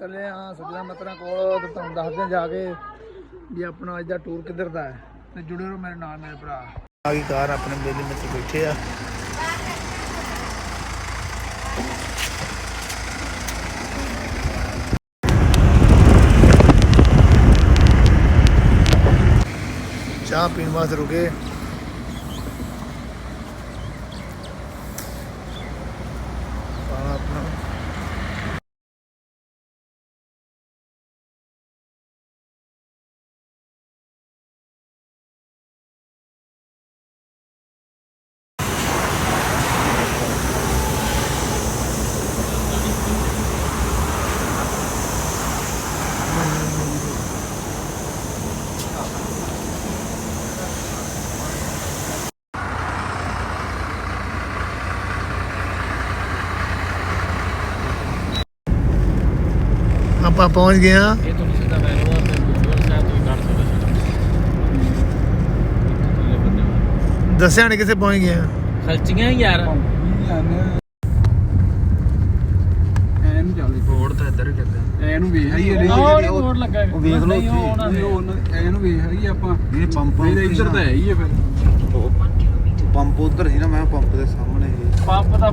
ਚੱਲੇ ਆ, ਸੱਜਣਾ ਮਤਰਾ ਕੋਲ, ਤੇ ਤੁਹਾਨੂੰ ਦੱਸਦੇ ਜਾ ਕੇ ਵੀ ਆਪਣਾ ਅੱਜ ਦਾ ਟੂਰ ਕਿੱਧਰ ਦਾ ਹੈ। ਤੇ ਜੁੜੇ ਰਹੋ ਮੇਰੇ ਨਾਲ ਮੇਰੇ ਭਰਾ। ਆ ਗਈ ਕਾਰ, ਆਪਣੇ ਬੇਲੀ ਵਿੱਚ ਬੈਠੇ ਆ। ਚਾਹ ਪੀਣ ਵਾਸਤੇ ਰੁਕੇ ਪਾਣਾ ਆਪਣਾ ਆਪਾਂ ਪਹੁੰਚ ਗਏ ਆ ਇਹ ਤੋਂ ਸਿੱਧਾ ਤੇ ਗੁਰਦੁਆਰਾ ਸਾਹਿਬ ਤੋਂ ਸਕਦਾ ਦੱਸਿਆ ਨਹੀਂ ਕਿਸੇ ਪਹੁੰਚ ਗਏ ਆ ਖਲਚੀਆਂ ਯਾਰ। ਐਨ ਚੱਲ ਰੋਡ ਤਾਂ ਇੱਧਰ ਕਿੱਦਾਂ ਐਨੂੰ ਵੇਖ ਰਹੀ ਹੈ ਉਹ ਨਹੀਂ ਬੋਰਡ ਲੱਗਾ ਉਹ ਵੇਖ ਲਓ ਨਹੀਂ, ਉਹ। ਐਨੂੰ ਵੇਖ ਰਹੀ ਆਪਾਂ। ਇਹ ਪੰਪ ਤਾਂ ਇੱਧਰ ਤਾਂ ਹੈ। ਹੀ ਹੈ ਫਿਰ। ਪੰਪ ਉਧਰ ਸੀ ਨਾ ਮੈਂ ਪੰਪ ਦੇ ਸਾਹਮਣੇ ਪੰਪ ਦਾ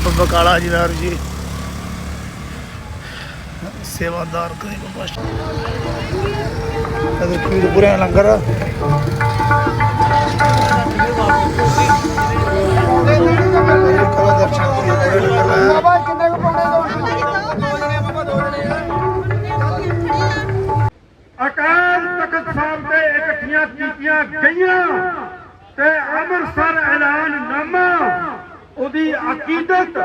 ਬਸ ਬਕਾਲਾ ਜਨਾਰ ਜੀ ਸੇਵਾਦਾਰ ਕਰੇ ਬਸ ਕਦੇ ਪੀਰ ਲੰਗਰ। ਇਕੱਠੀਆਂ ਗਈਆਂ ਤੇ ਅੰਮ੍ਰਿਤਸਰ ਐਲਾਨਨਾਮਾ ਉਹਦੀ ਅਕੀਦਤ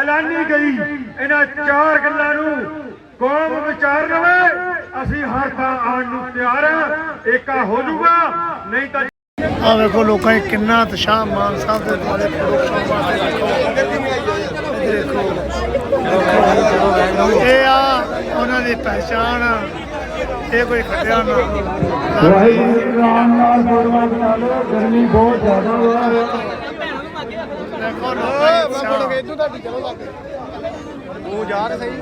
ਐਲਾਨੀ ਗਈ। ਇਹਨਾਂ ਚਾਰ ਗੱਲਾਂ ਨੂੰ ਕੌਮ ਵਿਚਾਰ ਲਵੇ ਅਸੀਂ ਹਰ ਥਾਂ ਆਉਣ ਨੂੰ ਤਿਆਰ ਹਾਂ। ਏਕਾ ਹੋ ਜਾਊਗਾ, ਨਹੀਂ ਤਾਂ ਆ ਵੇਖੋ ਲੋਕਾਂ 'ਚ ਕਿੰਨਾ ਉਤਸ਼ਾਹ ਮਾਨ ਸਾਹਿਬ ਦੇ ਦੁਆਲੇ ਪ੍ਰੋਗਰਾਮ ਵਾਸਤੇ ਦੇਖੋ ਇਹ ਆ ਉਹਨਾਂ ਦੀ ਪਹਿਚਾਣ ਆ। ਇਹ ਕੋਈ ਖੱਟਿਆ ਨਾ ਰਾਮ ਨਾਲ ਬੋਲਵਾ ਬਣਾ ਲਓ ਗਰਮੀ ਬਹੁਤ ਜ਼ਿਆਦਾ ਹੋ ਰਹੀ ਹੈ ਦੇਖੋ ਲੋਕਾਂ 'ਚ ਉਤਸ਼ਾਹ। ਉਹ ਜਾ ਰਹੇ ਸਹੀ